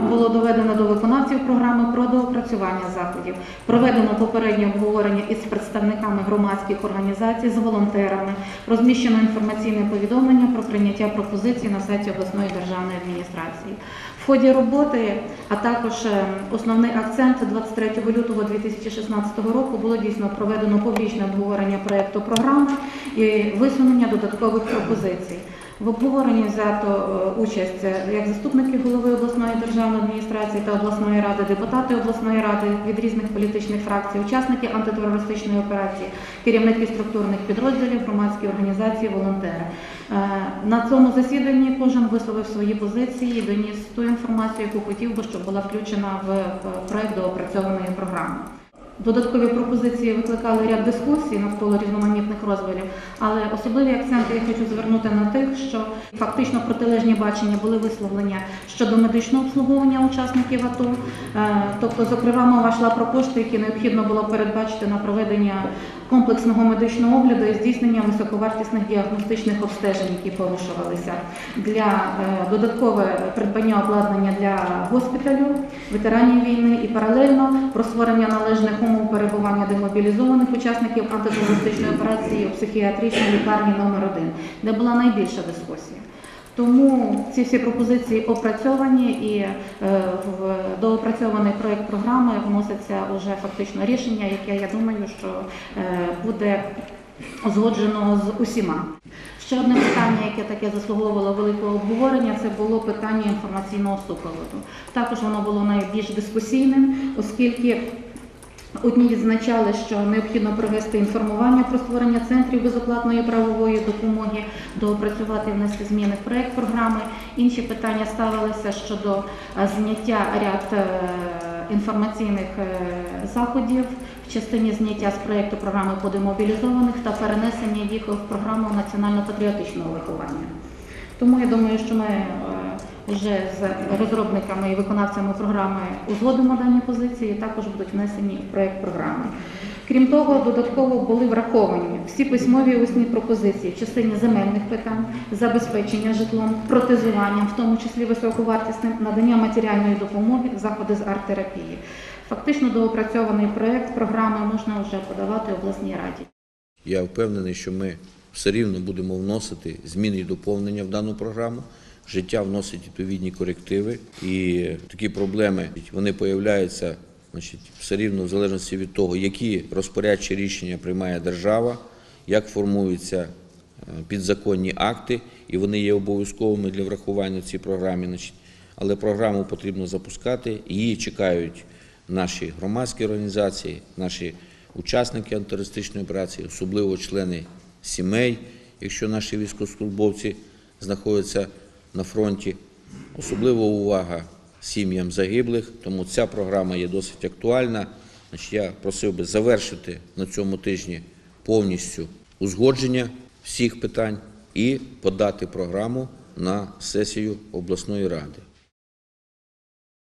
Було доведено до виконавців програми про доопрацювання заходів. Проведено попереднє обговорення із представниками громадських організацій, з волонтерами. Розміщено інформаційне повідомлення про прийняття пропозицій на сайті обласної державної адміністрації. В ході роботи, а також е, основний акцент 23 лютого 2016 року було дійсно проведено публічне обговорення проекту програми і висунення додаткових пропозицій. В обговоренні взято е, участь е, як заступники голови обласної державної адміністрації та обласної ради, депутати обласної ради від різних політичних фракцій, учасники антитерористичної операції, керівники структурних підрозділів, громадські організації, волонтери. Е, На цьому засіданні кожен висловив свої позиції, і доніс ту інформацію, яку хотів би, щоб була включена в проект доопрацьованої програми. Додаткові пропозиції викликали ряд дискусій навколо різноманітних розвилів, але особливі акценти я хочу звернути на тих, що фактично протилежні бачення були висловлення щодо медичного обслуговування учасників АТО. Е, Тобто, зокрема, мова йшла про кошти, які необхідно було передбачити на проведення комплексного медичного огляду і здійснення високовартісних діагностичних обстежень, які порушувалися для е, додаткове придбання обладнання для госпіталю, ветеранів війни і паралельно про створення належних умов перебування демобілізованих учасників антитерористичної операції у психіатричній лікарні номер 1 де була найбільша дискусія. Тому ці всі пропозиції опрацьовані і е, в доопрацьований проект програми вноситься вже фактично рішення, яке я думаю, що е, буде узгоджено з усіма. Ще одне питання, яке таке заслуговувало великого обговорення, це було питання інформаційного супроводу. Також воно було найбільш дискусійним, оскільки Одні відзначали, що необхідно провести інформування про створення центрів безоплатної правової допомоги, доопрацювати внести зміни в проект програми. Інші питання ставилися щодо е, зняття ряд е, інформаційних е, заходів в частині зняття з проекту програми по демобілізованих та перенесення їх в програму національно-патріотичного виховання. Тому я думаю, що ми вже з розробниками і виконавцями програми узгодимо дані позиції, також будуть внесені в проект програми. Крім того, додатково були враховані всі письмові і усні пропозиції в частині земельних питань, забезпечення житлом, протезуванням, в тому числі високовартісним, надання матеріальної допомоги, заходи з арт-терапії. Фактично доопрацьований проект програми можна вже подавати обласній раді. Я впевнений, що ми все рівно будемо вносити зміни і доповнення в дану програму. Життя вносить відповідні корективи, і такі проблеми вони появляються значить, все рівно в залежності від того, які розпорядчі рішення приймає держава, як формуються е, підзаконні акти, і вони є обов'язковими для врахування в цій програмі. Значить. Але програму потрібно запускати, її чекають наші громадські організації, наші учасники антитерористичної операції, особливо члени сімей, якщо наші військовослужбовці знаходяться на фронті. Особлива увага сім'ям загиблих, тому ця програма є досить актуальна. Я просив би завершити на цьому тижні повністю узгодження всіх питань і подати програму на сесію обласної ради.